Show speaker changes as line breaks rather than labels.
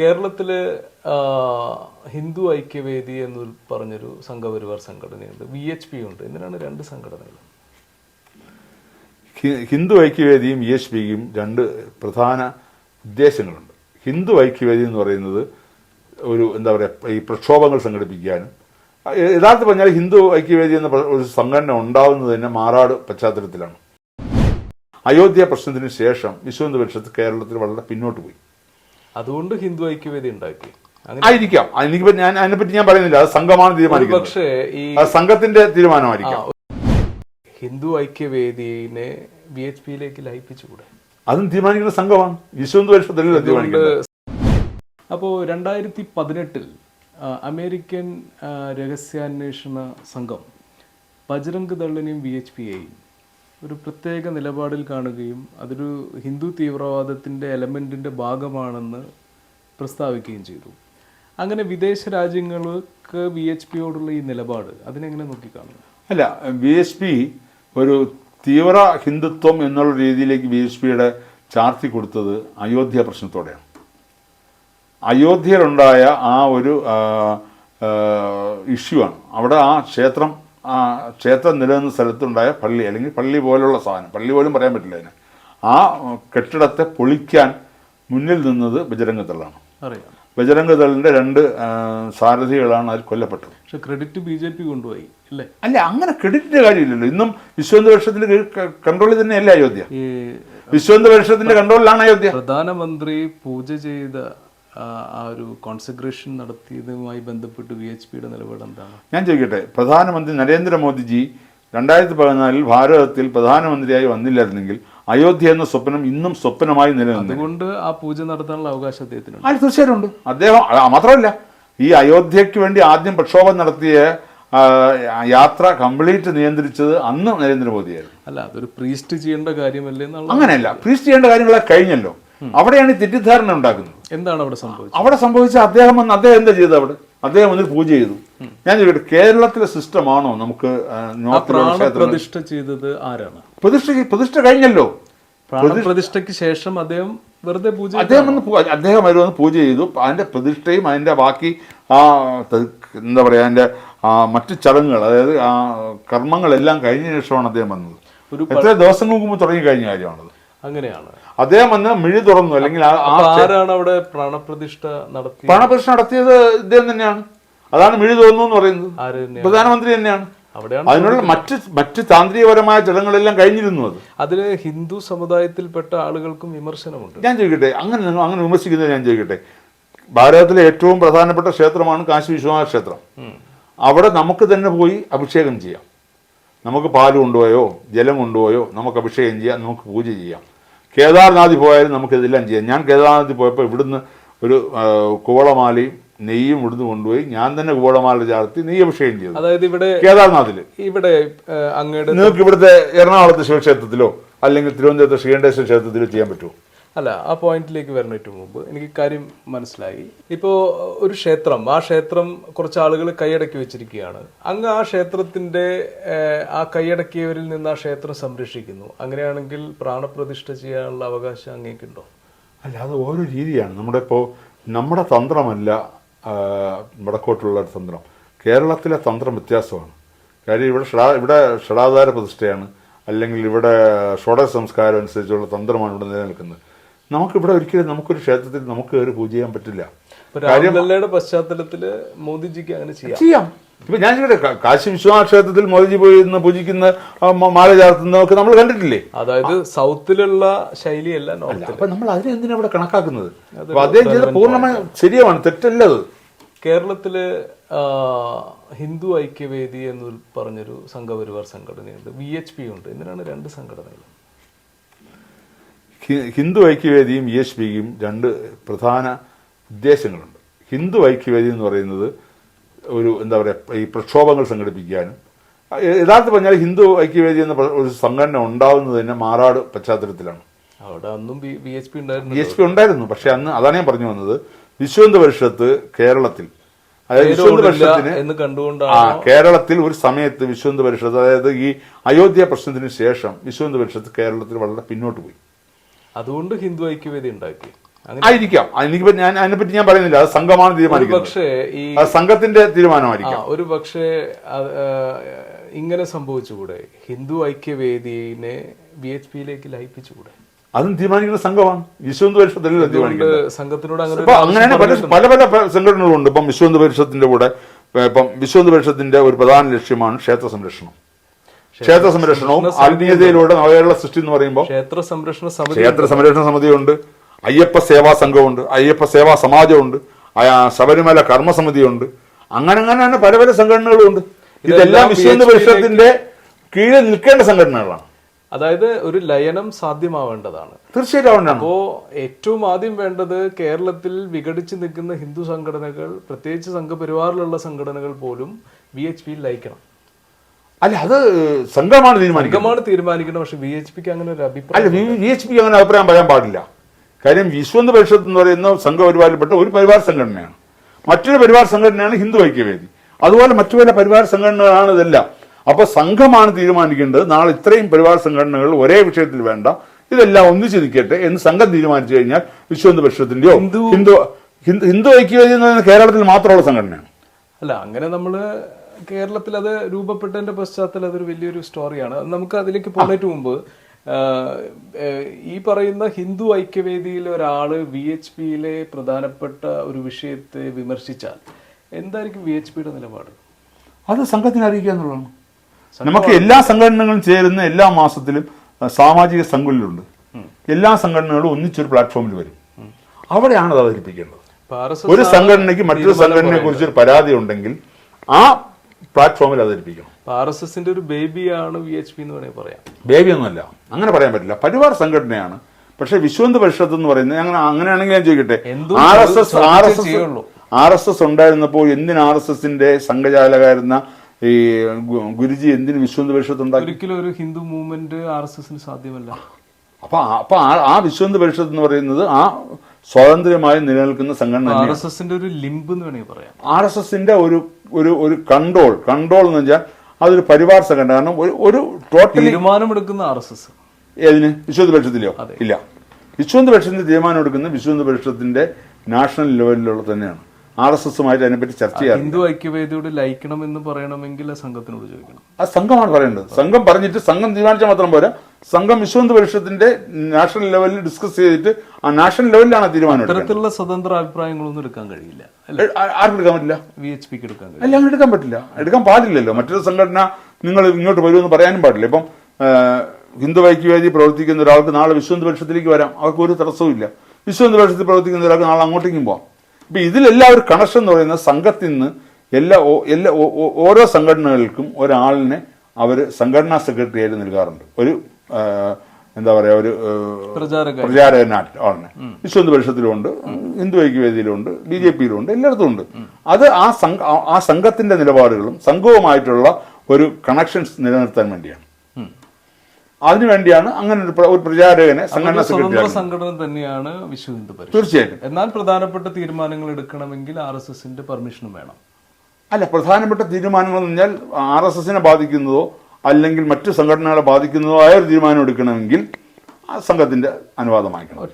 കേരളത്തിൽ ഹിന്ദു ഐക്യവേദി എന്ന് പറഞ്ഞൊരു സംഘപരിവാർ സംഘടനയുണ്ട്. വി എച്ച് പി ഉണ്ട്. എന്തിനാണ് രണ്ട് സംഘടനകൾ.
ഹിന്ദു ഐക്യവേദിയും വി എച്ച് പിയും രണ്ട് പ്രധാന ഉദ്ദേശങ്ങളുണ്ട്. ഹിന്ദു ഐക്യവേദി എന്ന് പറയുന്നത് ഒരു എന്താ പറയുക ഈ പ്രക്ഷോഭങ്ങൾ സംഘടിപ്പിക്കാനും യഥാർത്ഥ പറഞ്ഞാൽ ഹിന്ദു ഐക്യവേദി എന്ന ഒരു സംഘടന ഉണ്ടാവുന്നത് തന്നെ മാറാട് പശ്ചാത്തലത്തിലാണ്. അയോധ്യ പ്രശ്നത്തിന് ശേഷം വിശ്വഹിന്ദു പരിഷത്ത് കേരളത്തിൽ വളരെ പിന്നോട്ട് പോയി.
അതുകൊണ്ട് ഹിന്ദു ഐക്യവേദി ഉണ്ടാക്കി.
ആയിരിക്കാം. എനിക്കിപ്പോ ഞാൻ അതിനെപ്പറ്റി ഞാൻ പറയുന്നില്ല. അത് സംഘമാണ് തീരുമാനിക്കുന്നത്.
പക്ഷേ ഈ
സംഘത്തിന്റെ തീരുമാനമായിരിക്കാം.
ഹിന്ദു ഐക്യവേദിനെ ബി എച്ച് പിയിലേക്ക് ലയിപ്പിച്ചുകൂടെ?
അതും തീരുമാനിക്കുന്ന സംഘമാണ്. വിശ്വഹിന്ദു പരിഷത്തല്ലേ തീരുമാനിക്കുന്നത്.
അപ്പോ രണ്ടായിരത്തി പതിനെട്ടിൽ അമേരിക്കൻ രഹസ്യാന്വേഷണ സംഘം ബജ്രംഗ് ദളിനെയും വി എച്ച് പിയെയും ഒരു പ്രത്യേക നിലപാടിൽ കാണുകയും അതൊരു ഹിന്ദു തീവ്രവാദത്തിന്റെ എലമെന്റിന്റെ ഭാഗമാണെന്ന് പ്രസ്താവിക്കുകയും ചെയ്തു. അങ്ങനെ വിദേശ രാജ്യങ്ങൾക്ക് വി എച്ച് പിയോടുള്ള ഈ നിലപാട് അതിനെങ്ങനെ നോക്കിക്കാണുന്നു
അല്ല ബി എച്ച് പി ഒരു തീവ്ര ഹിന്ദുത്വം എന്നുള്ള രീതിയിലേക്ക് ബി എച്ച് പിയുടെ ചാർത്തി കൊടുത്തത് അയോധ്യ പ്രശ്നത്തോടെയാണ്. അയോധ്യയിലുണ്ടായ ആ ഒരു ഇഷ്യൂ ആണ്. അവിടെ ആ ക്ഷേത്രം ആ ക്ഷേത്രം നിലനിന്ന സ്ഥലത്തുണ്ടായ പള്ളി അല്ലെങ്കിൽ പള്ളി പോലുള്ള സാധനം. പള്ളി പോലും പറയാൻ പറ്റില്ല അതിന്. ആ കെട്ടിടത്തെ പൊളിക്കാൻ മുന്നിൽ നിന്നത് ബജരംഗത്തള്ളാണ്
അറിയാം.
ബജരംഗദളിന്റെ രണ്ട് സാരഥികളാണ് അതിൽ കൊല്ലപ്പെട്ടത്.
പക്ഷെ ക്രെഡിറ്റ് ബി ജെ പി കൊണ്ടുപോയി അല്ലേ?
അല്ല അങ്ങനെ ക്രെഡിറ്റിന്റെ കാര്യമില്ലല്ലോ. ഇന്നും വിശ്വന്ത വർഷത്തിന്റെ കൺട്രോളിൽ തന്നെയല്ലേ അയോധ്യ? വിശ്വന്ത വർഷത്തിന്റെ കൺട്രോളിലാണ് അയോധ്യ.
പ്രധാനമന്ത്രി പൂജ ചെയ്ത ആ, ഒരു കോൺസെൻട്രേഷൻ നടത്തിയതുമായി ബന്ധപ്പെട്ട് വി എച്ച് പിയുടെ നിലപാട് എന്താണ്?
ഞാൻ ചോദിക്കട്ടെ പ്രധാനമന്ത്രി നരേന്ദ്രമോദിജി രണ്ടായിരത്തി പതിനാലിൽ ഭാരതത്തിൽ പ്രധാനമന്ത്രിയായി വന്നില്ലായിരുന്നെങ്കിൽ അയോധ്യ എന്ന സ്വപ്നം ഇന്നും സ്വപ്നമായി നിലനിന്നു
അതുകൊണ്ട് ആ പൂജ നടത്താനുള്ള അവകാശം അദ്ദേഹത്തിന്
ആ തീർച്ചയായിട്ടും ഉണ്ട് അദ്ദേഹം മാത്രമല്ല ഈ അയോധ്യയ്ക്ക് വേണ്ടി ആദ്യം പ്രക്ഷോഭം നടത്തിയ യാത്ര കംപ്ലീറ്റ് നിയന്ത്രിച്ചത് അന്ന് നരേന്ദ്രമോദിയായിരുന്നു.
അല്ല അതൊരു പ്രീസ്റ്റ് ചെയ്യേണ്ട കാര്യമല്ലേ
അങ്ങനെയല്ല പ്രീസ്റ്റ് ചെയ്യേണ്ട കാര്യങ്ങളൊക്കെ കഴിഞ്ഞല്ലോ. അവിടെയാണ് ഈ തെറ്റിദ്ധാരണ ഉണ്ടാക്കുന്നത്.
എന്താണ് അവിടെ സംഭവിച്ചത്?
അവിടെ സംഭവിച്ച അദ്ദേഹം വന്ന് അദ്ദേഹം എന്താ ചെയ്തത് അവിടെ? അദ്ദേഹം വന്ന് പൂജ ചെയ്തു. ഞാൻ ചോദിക്കട്ടെ കേരളത്തിലെ സിസ്റ്റമാണോ നമുക്ക്
പ്രതിഷ്ഠ ചെയ്തത് ആരാണ്?
പ്രതിഷ്ഠ പ്രതിഷ്ഠ കഴിഞ്ഞല്ലോ.
പ്രാണപ്രതിഷ്ഠയ്ക്ക് ശേഷം അദ്ദേഹം വെറുതെ പൂജ.
അദ്ദേഹം വന്ന് അദ്ദേഹം അവർ വന്ന് പൂജ ചെയ്തു. അതിന്റെ പ്രതിഷ്ഠയും അതിന്റെ ബാക്കി ആ എന്താ പറയാ അതിന്റെ ആ മറ്റു ചടങ്ങുകൾ അതായത് ആ കർമ്മങ്ങളെല്ലാം കഴിഞ്ഞ ശേഷമാണ് അദ്ദേഹം വന്നത്.
ഒരു
എത്ര ദിവസങ്ങൾക്ക് മുമ്പ് തുടങ്ങി കഴിഞ്ഞ കാര്യമാണത്?
അങ്ങനെയാണ്.
അദ്ദേഹം വന്ന് മിഴി തുറന്നു അല്ലെങ്കിൽ
ആരാണ് അവിടെ പ്രാണപ്രതിഷ്ഠ നടത്തി
പ്രാണപ്രതിഷ്ഠ നടത്തിയത് ഇദ്ദേഹം തന്നെയാണ്. അതാണ് മിഴി തുറന്നു എന്ന് പറയുന്നത്. പ്രധാനമന്ത്രി തന്നെയാണ്.
അവിടെയാണ്
അതിനുള്ള മറ്റ് മറ്റ് താന്ത്രികപരമായ ചടങ്ങുകളെല്ലാം കഴിഞ്ഞിരുന്നു അത്.
അതിന് ഹിന്ദു സമുദായത്തിൽപ്പെട്ട ആളുകൾക്കും വിമർശനമുണ്ട്.
ഞാൻ ചോദിക്കട്ടെ അങ്ങനെ അങ്ങനെ വിമർശിക്കുന്നത് ഞാൻ ചോദിക്കട്ടെ. ഭാരതത്തിലെ ഏറ്റവും പ്രധാനപ്പെട്ട ക്ഷേത്രമാണ് കാശി വിശ്വനാഥ ക്ഷേത്രം. അവിടെ നമുക്ക് തന്നെ പോയി അഭിഷേകം ചെയ്യാം. നമുക്ക് പാൽ കൊണ്ടുപോയോ ജലം കൊണ്ടുപോയോ നമുക്ക് അഭിഷേകം ചെയ്യാം നമുക്ക് പൂജ ചെയ്യാം. കേദാർനാഥിൽ പോയാലും നമുക്ക് ഇതെല്ലാം ചെയ്യാം. ഞാൻ കേദാർനാഥിൽ പോയപ്പോൾ ഇവിടുന്ന് ഒരു കുവളമാലയും നെയ്യും ഇവിടുന്ന് കൊണ്ടുപോയി ഞാൻ തന്നെ കുവളമാല ചാർത്തി നെയ്യ് അഭിഷേകം ചെയ്തു.
അതായത് ഇവിടെ
കേദാർനാഥിൽ.
ഇവിടെ അങ്ങയുടെ
നിങ്ങൾക്ക് ഇവിടുത്തെ എറണാകുളത്തെ ശിവക്ഷേത്രത്തിലോ അല്ലെങ്കിൽ തിരുവനന്തപുരത്തെ ശ്രീകണ്ഠേശ്വര ക്ഷേത്രത്തിലോ ചെയ്യാൻ പറ്റുമോ?
അല്ല ആ പോയിന്റിലേക്ക് വരുന്നതിന് മുമ്പ് എനിക്ക് കാര്യം മനസ്സിലായി. ഇപ്പോ ഒരു ക്ഷേത്രം ആ ക്ഷേത്രം കുറച്ച് ആളുകൾ കൈയടക്കി വെച്ചിരിക്കുകയാണ്. അങ്ങ് ആ ക്ഷേത്രത്തിന്റെ ആ കൈയടക്കിയവരിൽ നിന്ന് ആ ക്ഷേത്രം സംരക്ഷിക്കുന്നു. അങ്ങനെയാണെങ്കിൽ പ്രാണപ്രതിഷ്ഠ ചെയ്യാനുള്ള അവകാശം അങ്ങേക്കുണ്ടോ?
അല്ല അത് ഓരോ രീതിയാണ്. നമ്മുടെ ഇപ്പോൾ നമ്മുടെ തന്ത്രമല്ല വടക്കോട്ടുള്ള ഒരു തന്ത്രം. കേരളത്തിലെ തന്ത്രം വ്യത്യാസമാണ്. കാര്യം ഇവിടെ ഷടാ ഇവിടെ ഷടാധാര പ്രതിഷ്ഠയാണ്. അല്ലെങ്കിൽ ഇവിടെ ഷോഡ സംസ്കാരം അനുസരിച്ചുള്ള തന്ത്രമാണ് ഇവിടെ നിലനിൽക്കുന്നത്. നമുക്കിവിടെ ഒരിക്കലും നമുക്കൊരു ക്ഷേത്രത്തിൽ നമുക്ക് കയറി പൂജ ചെയ്യാൻ പറ്റില്ല.
പശ്ചാത്തലത്തിൽ മോദിജിക്ക് അങ്ങനെ ചെയ്യാം.
ചെയ്യാം. ഇപ്പൊ ഞാൻ ചോദിക്കട്ടെ കാശി വിശ്വനാഥ ക്ഷേത്രത്തിൽ മോദിജി പോയി ഇന്ന് പൂജിക്കുന്ന മാല ചാർത്തുന്നതൊക്കെ നമ്മൾ കണ്ടിട്ടില്ലേ?
അതായത് സൗത്തിലുള്ള ശൈലിയല്ല
അപ്പൊ നമ്മൾ അതിനെ എന്തിനാ ഇവിടെ കണക്കാക്കുന്നത്? അപ്പൊ അദ്ദേഹം ചെയ്ത പൂർണമായി ശരിയാണ് തെറ്റല്ല അത്.
കേരളത്തിൽ ഹിന്ദു ഐക്യവേദി എന്ന് പറഞ്ഞൊരു സംഘപരിവാർ സംഘടനയുണ്ട് വി എച്ച് പി ഉണ്ട്. എന്തിനാണ് രണ്ട് സംഘടനകൾ
ഹിന്ദു ഐക്യവേദിയും ഇ എസ് പിയും രണ്ട് പ്രധാന ഉദ്ദേശങ്ങളുണ്ട്. ഹിന്ദു ഐക്യവേദി എന്ന് പറയുന്നത് ഒരു എന്താ പറയുക ഈ പ്രക്ഷോഭങ്ങൾ സംഘടിപ്പിക്കാനും ആ, യഥാർത്ഥ പറഞ്ഞാൽ ഹിന്ദു ഐക്യവേദി എന്ന ഒരു സംഘടന ഉണ്ടാവുന്നത് തന്നെ മാറാട് പശ്ചാത്തലത്തിലാണ്.
അവിടെ അന്നും ബി എസ് പി
ഉണ്ടായിരുന്നു.
ഉണ്ടായിരുന്നു
എസ് പി ഉണ്ടായിരുന്നു പക്ഷെ അന്ന് അതാണ് ഞാൻ പറഞ്ഞു വന്നത് വിശ്വന്ത പരിഷത്ത് കേരളത്തിൽ അതായത് വിശ്വന്ത പരിഷത്തിന്
എന്ന്
ആ
കണ്ടുകൊണ്ടാണ്
കേരളത്തിൽ ഒരു സമയത്ത് വിശ്വന്ത പരിഷത്ത് അതായത് ഈ അയോധ്യ പ്രശ്നത്തിന് ശേഷം വിശ്വന്ത പരിഷത്ത് കേരളത്തിൽ വളരെ പിന്നോട്ട് പോയി.
അതുകൊണ്ട് ഹിന്ദു ഐക്യവേദി ഉണ്ടാക്കി.
ആയിരിക്കാം. എനിക്കിപ്പോ ഞാൻ അതിനെപ്പറ്റി ഞാൻ പറയുന്നില്ല. അത് സംഘമാണ് തീരുമാനിക്കുന്നത്.
പക്ഷേ ഈ
സംഘത്തിന്റെ തീരുമാനമായിരിക്കും.
ഒരു പക്ഷേ ഇങ്ങനെ സംഭവിച്ചുകൂടെ? ഹിന്ദു ഐക്യവേദിനെ ബി എച്ച് പിയിലേക്ക് ലയിപ്പിച്ചുകൂടെ?
അതും തീരുമാനിക്കുന്ന സംഘമാണ്. വിശ്വന്ത് പരിഷത്തിലല്ല തീരുമാനിക്കുന്നത്.
സംഘത്തിനോട് അങ്ങനെ
പല പല സംഘടനകളുണ്ട്. ഇപ്പം വിശ്വന്ത് പരിഷത്തിന്റെ കൂടെ ഇപ്പം വിശ്വന്ത് പരിഷത്തിന്റെ ഒരു പ്രധാന ലക്ഷ്യമാണ് ക്ഷേത്ര സംരക്ഷണം. ക്ഷേത്ര സംരക്ഷണവും ആത്മീയതയിലൂടെ നവകേരള സൃഷ്ടി എന്ന് പറയുമ്പോൾ
ക്ഷേത്ര സംരക്ഷണ സമിതി
ക്ഷേത്ര സംരക്ഷണ സമിതിയുണ്ട്. അയ്യപ്പ സേവാ സംഘമുണ്ട് അയ്യപ്പ സേവാ സമാജമുണ്ട് ശബരിമല കർമ്മസമിതിയുണ്ട് അങ്ങനെ അങ്ങനെ തന്നെ പല പല സംഘടനകളും ഉണ്ട് ഇതെല്ലാം
യിലേക്ക്
പരിഷത്തിന്റെ കീഴിൽ നിൽക്കേണ്ട സംഘടനകളാണ്.
അതായത് ഒരു ലയനം സാധ്യമാവേണ്ടതാണ്.
തീർച്ചയായിട്ടും
അപ്പോ ഏറ്റവും ആദ്യം വേണ്ടത് കേരളത്തിൽ വിഘടിച്ച് നിൽക്കുന്ന ഹിന്ദു സംഘടനകൾ പ്രത്യേകിച്ച് സംഘപരിവാറിലുള്ള സംഘടനകൾ പോലും ബി എച്ച് പിയിൽ ലയിക്കണം.
അല്ല അത് സംഘമാണ് തീരുമാനിക്കുന്നത്.
സംഘമാണ് തീരുമാനിക്കുന്നത് പക്ഷെ വി എച്ച് പിക്ക് അങ്ങനെ ഒരു
അല്ല
അഭിപ്രായം
വി എച്ച് പി അങ്ങനെ അഭിപ്രായം പറയാൻ പാടില്ല. കാര്യം വിശ്വന്ത് പരിഷത്ത് എന്ന് പറയുന്ന സംഘപരിവാരപ്പെട്ട ഒരു പരിവാർ സംഘടനയാണ്. മറ്റൊരു പരിവാർ സംഘടനയാണ് ഹിന്ദു ഐക്യവേദി. അതുപോലെ മറ്റു പല പരിവാർ സംഘടനകളാണ് ഇതെല്ലാം. അപ്പൊ സംഘമാണ് തീരുമാനിക്കേണ്ടത്. നാളെ ഇത്രയും പരിവാർ സംഘടനകൾ ഒരേ വിഷയത്തിൽ വേണ്ട. ഇതെല്ലാം ഒന്നിച്ച് നിൽക്കട്ടെ എന്ന് സംഘം തീരുമാനിച്ചു കഴിഞ്ഞാൽ വിശ്വന്ത് പരിഷത്തിന്റെയോ
ഹിന്ദു-
ഹിന്ദു ഹിന്ദു ഹിന്ദു ഐക്യവേദി എന്ന് പറയുന്നത് കേരളത്തിൽ മാത്രമുള്ള സംഘടനയാണ്.
അല്ല അങ്ങനെ നമ്മൾ കേരളത്തിൽ അത് രൂപപ്പെട്ടതിന്റെ പശ്ചാത്തലം അതൊരു വലിയൊരു സ്റ്റോറിയാണ് നമുക്ക് അതിലേക്ക് പോകുന്നതിന് മുമ്പ് ഈ പറയുന്ന ഹിന്ദു ഐക്യവേദിയിലെ ഒരാൾ വി എച്ച് പിയിലെ പ്രധാനപ്പെട്ട ഒരു വിഷയത്തെ വിമർശിച്ചാൽ എന്തായിരിക്കും വി എച്ച് പിയുടെ നിലപാട്?
അത് സംഘത്തിനെ അറിയിക്കുക എന്നുള്ളതാണ്. നമുക്ക് എല്ലാ സംഘടനകളും ചേരുന്ന എല്ലാ മാസത്തിലും സാമാജിക സംഘങ്ങളിലുണ്ട് എല്ലാ സംഘടനകളും ഒന്നിച്ചൊരു പ്ലാറ്റ്ഫോമിൽ വരും. അവിടെയാണ് അത് അവതരിപ്പിക്കേണ്ടത്. ഒരു സംഘടനയ്ക്ക് മറ്റൊരു സംഘടനയെ കുറിച്ച് ഒരു പരാതി ഉണ്ടെങ്കിൽ ആ പ്ലാറ്റ്ഫോമിൽ
അവതരിപ്പിക്കും ആർ എസ് എസിന്റെ ഒരു ബേബിയാണ് വി എച്ച് പി എന്ന് വേണമെങ്കിൽ പറയാം.
ബേബി ഒന്നുമല്ല അങ്ങനെ പറയാൻ പറ്റില്ല. പരിവാർ സംഘടനയാണ്. പക്ഷെ വിശ്വന്ത് പരിഷത്ത് എന്ന് പറയുന്നത് ഞങ്ങൾ അങ്ങനെയാണെങ്കിൽ ഞാൻ ചോദിക്കട്ടെ? R S S R S S R S S ഉണ്ടായിരുന്നപ്പോൾ എന്തിന് ആർ എസ് എസിന്റെ സംഘചാലകായിരുന്ന ഈ ഗുരുജി എന്തിന് വിശ്വന്ത് പരിഷത്ത് ഉണ്ടാക്കി?
ഒരിക്കലും ഒരു ഹിന്ദു മൂവ്മെന്റ് ആർ എസ് എസിന് സാധ്യമല്ല
അപ്പൊ അപ്പൊ ആ വിശ്വന്ത് പരിഷത്ത് എന്ന് പറയുന്നത് ആ സ്വാതന്ത്ര്യമായി നിലനിൽക്കുന്ന സംഘടന
ആർ എസ് എസിന്റെ ഒരു ലിംബ് എന്ന് വേണമെങ്കിൽ പറയാം.
ആർ എസ് എസിന്റെ ഒരു ഒരു ഒരു കൺട്രോൾ കൺട്രോൾ എന്ന് വെച്ചാൽ അതൊരു പരിവാർ സംഘടന. കാരണം ഒരു ഒരു ടോട്ടലി
തീരുമാനമെടുക്കുന്ന ആർ എസ് എസ്
ഏതിന് വിശ്വന്ത് ഇല്ല. വിശ്വന്ത് പരിഷത്തിന്റെ തീരുമാനം എടുക്കുന്ന വിശ്വന്ത് പരിഷത്തിന്റെ നാഷണൽ ലെവലിലുള്ള തന്നെയാണ്. ആർ എസ് എസുമായിട്ട് അതിനെപ്പറ്റി ചർച്ച ചെയ്യാം
ഹിന്ദു ഐക്യവേദിയോട് ലയിക്കണം എന്ന് പറയണമെങ്കിൽ ആ സംഘത്തിനോട് ചോദിക്കണം.
ആ സംഘമാണ് പറയേണ്ടത്. സംഘം പറഞ്ഞിട്ട് സംഘം തീരുമാനിച്ചാൽ മാത്രം പോരാ. സംഘം വിശ്വന്ത് പരിഷത്തിന്റെ നാഷണൽ ലെവലിൽ ഡിസ്കസ് ചെയ്തിട്ട് ആ നാഷണൽ ലെവലിലാണ് തീരുമാനം
ഇത്തരത്തിലുള്ള സ്വതന്ത്ര അഭിപ്രായങ്ങളൊന്നും എടുക്കാൻ കഴിയില്ല
ആർക്കും എടുക്കാൻ പറ്റില്ല.
വി എച്ച് പിക്ക് എടുക്കാൻ കഴിയില്ല.
അല്ല അങ്ങനെ എടുക്കാൻ പറ്റില്ല. എടുക്കാൻ പാടില്ലല്ലോ. മറ്റൊരു സംഘടന നിങ്ങൾ ഇങ്ങോട്ട് വരുമെന്ന് പറയാനും പാടില്ല. ഇപ്പം ഹിന്ദു ഐക്യവേദി പ്രവർത്തിക്കുന്ന ഒരാൾക്ക് നാളെ വിശ്വന്ത് പരിഷത്തിലേക്ക് വരാം. അവർക്ക് ഒരു തടസ്സവും ഇല്ല. വിശ്വന്ത് പരിഷത്തിൽ പ്രവർത്തിക്കുന്ന ഒരാൾക്ക് നാളെ അങ്ങോട്ടേക്കും പോവാം. ഇപ്പൊ ഇതിലെല്ലാം ഒരു കണക്ഷൻ എന്ന് പറയുന്ന സംഘത്തിൽ നിന്ന് എല്ലാ എല്ലാ ഓരോ സംഘടനകൾക്കും ഒരാളിനെ അവർ സംഘടനാ സെക്രട്ടറി ആയിട്ട് നൽകാറുണ്ട്. ഒരു എന്താ പറയാ ഒരു പ്രചാരകനാണ് ആണ് വിശ്വന്ത് പരിഷത്തിലുണ്ട് ഹിന്ദു ഐക്യവേദിയിലുണ്ട് ബി ജെ പിയിലുണ്ട് എല്ലായിടത്തും ഉണ്ട് അത് ആ സംഘ ആ- സംഘത്തിന്റെ നിലപാടുകളും സംഘവുമായിട്ടുള്ള ഒരു കണക്ഷൻസ് നിലനിർത്താൻ വേണ്ടിയാണ്. അതിനുവേണ്ടിയാണ് അങ്ങനെ ഒരു ഒരു പ്രചാരകനെ സംഘടന
സ്വതന്ത്ര സംഘടന തന്നെയാണ് വിശ്വ ഹിന്ദു പരിഷത്ത്.
തീർച്ചയായിട്ടും.
എന്നാൽ പ്രധാനപ്പെട്ട തീരുമാനങ്ങൾ എടുക്കണമെങ്കിൽ ആർ എസ് എസിന്റെ പെർമിഷനും വേണം.
അല്ല പ്രധാനപ്പെട്ട തീരുമാനങ്ങൾ എന്ന് പറഞ്ഞാൽ ആർ എസ് എസിനെ ബാധിക്കുന്നതോ അല്ലെങ്കിൽ മറ്റു സംഘടനകളെ ബാധിക്കുന്നതോ ആയ ഒരു തീരുമാനം എടുക്കണമെങ്കിൽ ആ സംഘത്തിന്റെ അനുവാദം വാങ്ങിക്കണം.